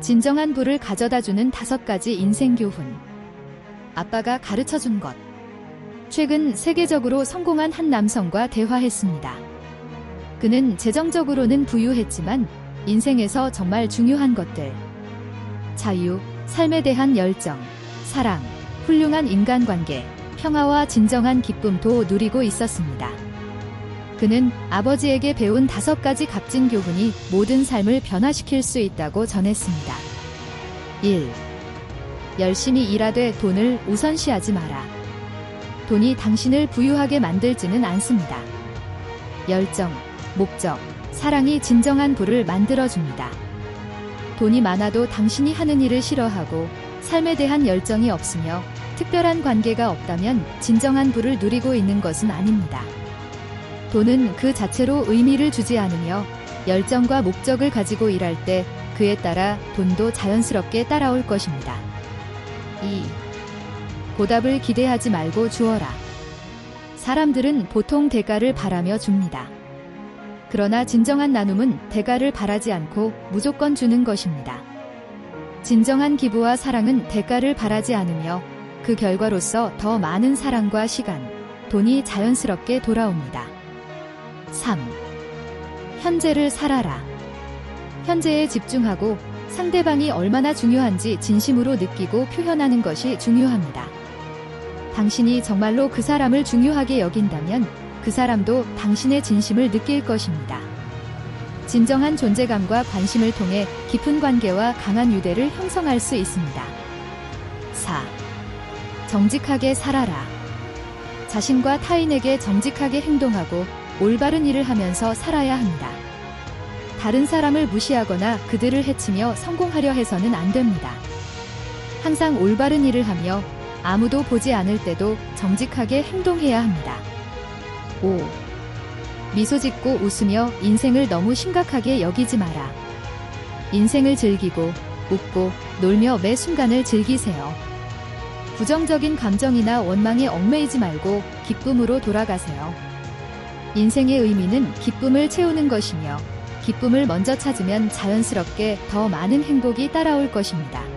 진정한 부를 가져다 주는 다섯 가지 인생 교훈. 아빠가 가르쳐 준 것. 최근 세계적으로 성공한 한 남성과 대화했습니다. 그는 재정적으로는 부유했지만 인생에서 정말 중요한 것들. 자유, 삶에 대한 열정, 사랑, 훌륭한 인간관계, 평화와 진정한 기쁨도 누리고 있었습니다. 그는 아버지에게 배운 다섯 가지 값진 교훈이 모든 삶을 변화시킬 수 있다고 전했습니다. 1. 열심히 일하되 돈을 우선시하지 마라. 돈이 당신을 부유하게 만들지는 않습니다. 열정, 목적, 사랑이 진정한 부를 만들어줍니다. 돈이 많아도 당신이 하는 일을 싫어하고 삶에 대한 열정이 없으며 특별한 관계가 없다면 진정한 부를 누리고 있는 것은 아닙니다. 돈은 그 자체로 의미를 주지 않으며 열정과 목적을 가지고 일할 때 그에 따라 돈도 자연스럽게 따라올 것입니다. 2. 보답을 기대하지 말고 주어라. 사람들은 보통 대가를 바라며 줍니다. 그러나 진정한 나눔은 대가를 바라지 않고 무조건 주는 것입니다. 진정한 기부와 사랑은 대가를 바라지 않으며 그 결과로서 더 많은 사랑과 시간, 돈이 자연스럽게 돌아옵니다. 3. 현재를 살아라. 현재에 집중하고 상대방이 얼마나 중요한지 진심으로 느끼고 표현하는 것이 중요합니다. 당신이 정말로 그 사람을 중요하게 여긴다면 그 사람도 당신의 진심을 느낄 것입니다. 진정한 존재감과 관심을 통해 깊은 관계와 강한 유대를 형성할 수 있습니다. 4. 정직하게 살아라. 자신과 타인에게 정직하게 행동하고 올바른 일을 하면서 살아야 합니다. 다른 사람을 무시하거나 그들을 해치며 성공하려 해서는 안 됩니다. 항상 올바른 일을 하며 아무도 보지 않을 때도 정직하게 행동해야 합니다. 5. 미소 짓고 웃으며 인생을 너무 심각하게 여기지 마라. 인생을 즐기고 웃고 놀며 매 순간을 즐기세요. 부정적인 감정이나 원망에 얽매이지 말고 기쁨으로 돌아가세요. 인생의 의미는 기쁨을 채우는 것이며 기쁨을 먼저 찾으면 자연스럽게 더 많은 행복이 따라올 것입니다.